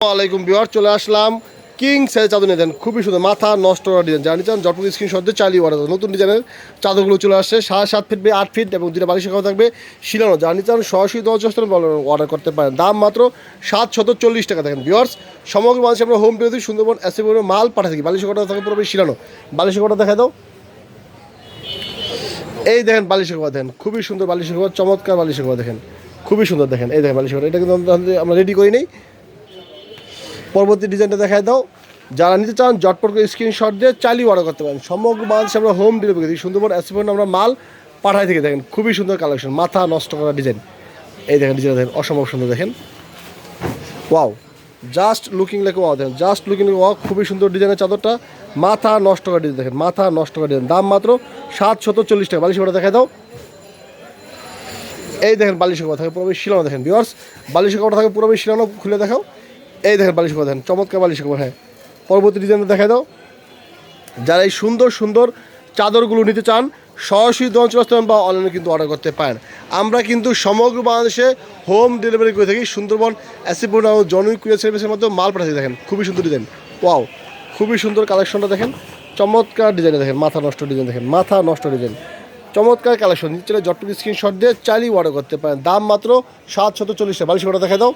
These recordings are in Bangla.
আলাইকুম বিহার চলে আসলাম কিং সাইজ চাদর নিয়ে। দেন, খুবই সুন্দর মাথা, নষ্ট করা ডিজাইন জানি চান জটপুর স্ক্রিন দিয়ে চালিয়ে অর্ডার নতুন ডিজাইনের চাদরগুলো চলে আসছে। সাড়ে সাত ফিট বাই আট ফিট এবং দুটা বালিশের খাওয়া থাকবে শিলানো। জানি চান, সরাসরি দশ অর্ডার করতে পারেন। দাম মাত্র সাত শত চল্লিশ টাকা। দেখেন বিয়ার্স সমগ্র মানুষ আমরা হোম ডেলিভারি সুন্দরবন এসে মাল পাঠা থাকি বালিশের কটা থাকে পুরোপুরি শিলানো। বালিশের কটা দেখা দাও। এই দেখেন বালিশের কথা দেখেন। খুবই সুন্দর বালিশের কথা চমৎকার বালিশের কথা দেখেন। খুবই সুন্দর, দেখেন। এই দেখেন বালিশের কথা এটা কিন্তু আমরা রেডি করি নেই। পরবর্তী ডিজাইনটা দেখায় দাও। যারা নিতে চান, জটপট করে স্ক্রিনশট দিয়ে চালিয়ে অর্ডার করতে পারেন। সমগ্র বাংলাদেশে আমরা হোম ডেলিভারি দিই। সুন্দরবন অ্যাসিপন আমরা মাল পাঠাই থেকে দেখেন, খুবই সুন্দর কালেকশন মাথা নষ্ট করা ডিজাইন এই দেখেন ডিজাইন দেখেন, অসম্ভব সুন্দর দেখেন। Wow just looking like wow দেখেন জাস্ট লুকিং লাইক ওয়াও খুবই সুন্দর ডিজাইনের চাদরটা। মাথা নষ্ট করা ডিজাইন দেখেন, মাথা নষ্ট করা ডিজাইন দাম মাত্র সাত শত চল্লিশ টাকা। বালিশ ওটা দেখায় দাও। এই দেখেন, বালিশের কথা থাকে পুরোপুরি শিলানো দেখেন বিয়ার্স বালিশের কথা থাকে পুরোপুরি শিলানো খুলে দেখাও। এই দেখেন বালিশের কথা দেখেন, চমৎকার বালিশের কথা হ্যাঁ। পরবর্তী ডিজাইনটা দেখায় দাও। যারা এই সুন্দর সুন্দর চাদরগুলো নিতে চান, সরাসরি দোকান বা অনলাইনে কিন্তু অর্ডার করতে পারেন। আমরা কিন্তু সমগ্র বাংলাদেশে হোম ডেলিভারি করে থাকি সুন্দরবন অ্যাসিপুর ও জনই কুরিয়ার সার্ভিসের মধ্যে মাল পাঠাতে দেখেন। খুবই সুন্দর ডিজাইন ওয়াও খুবই সুন্দর কালেকশনটা দেখেন। চমৎকার ডিজাইন দেখেন। মাথা নষ্ট ডিজাইন দেখেন। মাথা নষ্ট ডিজাইন চমৎকার কালেকশন নিচে জটটুকু স্ক্রিনশট দিয়ে চালিয়ে অর্ডার করতে পারেন। দাম মাত্র সাত শত চল্লিশ টাকা। বালিশ দেখা দাও।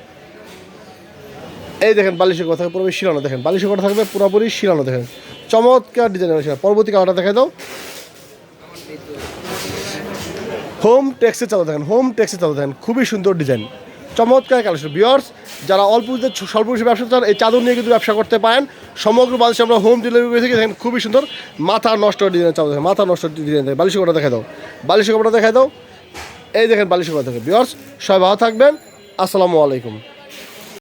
এই দেখেন বালিশের কথা পুরোপুরি শিলানো দেখেন। বালিশের কথা থাকবে, পুরোপুরি শিলানো দেখেন। চমৎকার ডিজাইন পরবর্তী কালারটা দেখে দাও। হোম ট্যাক্সের চাদর দেখেন হোম ট্যাক্সের চাদর দেখেন। খুবই সুন্দর ডিজাইন চমৎকার কালেকশন বিয়ার্স যারা অল্প স্বল্প ব্যবসা চান, এই চাদর নিয়ে কিন্তু ব্যবসা করতে পারেন। সমগ্র বাংলাদেশে আমরা হোম ডেলিভারি করে থাকি দেখেন, খুবই সুন্দর মাথা নষ্ট ডিজাইন চাদর দেখেন, মাথা নষ্ট ডিজাইন দেখেন বালিশের কটা দেখা দাও। বালিশের কপড়া দেখা দাও। এই দেখেন বালিশের কটা দেখেন। বিয়ার্স সবাই ভালো থাকবেন। আসসালামু আলাইকুম।